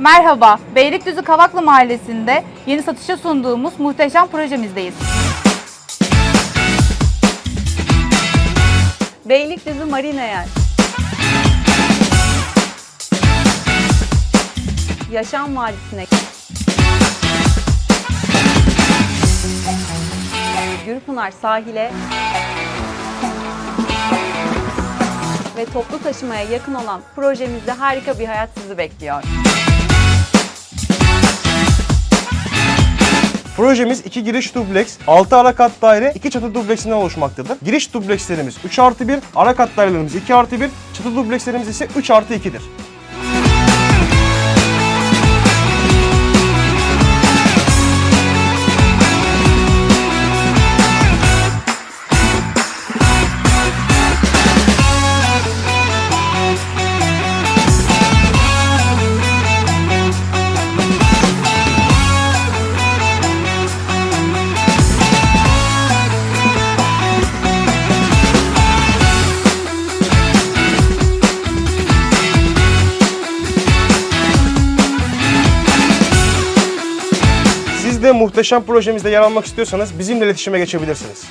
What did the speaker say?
Merhaba, Beylikdüzü Kavaklı Mahallesi'nde yeni satışa sunduğumuz muhteşem projemizdeyiz. Beylikdüzü Marina Yer. Yaşam Vadisi'ne. Gürpınar sahile ve toplu taşımaya yakın olan projemizde harika bir hayat sizi bekliyor. Projemiz iki giriş dubleks, 6 ara kat daire, 2 çatı dubleksinden oluşmaktadır. Giriş dublekslerimiz 3 artı 1, ara kat dairelerimiz 2 artı 1, çatı dublekslerimiz ise 3 artı 2'dir. Muhteşem projemizde yer almak istiyorsanız bizimle iletişime geçebilirsiniz.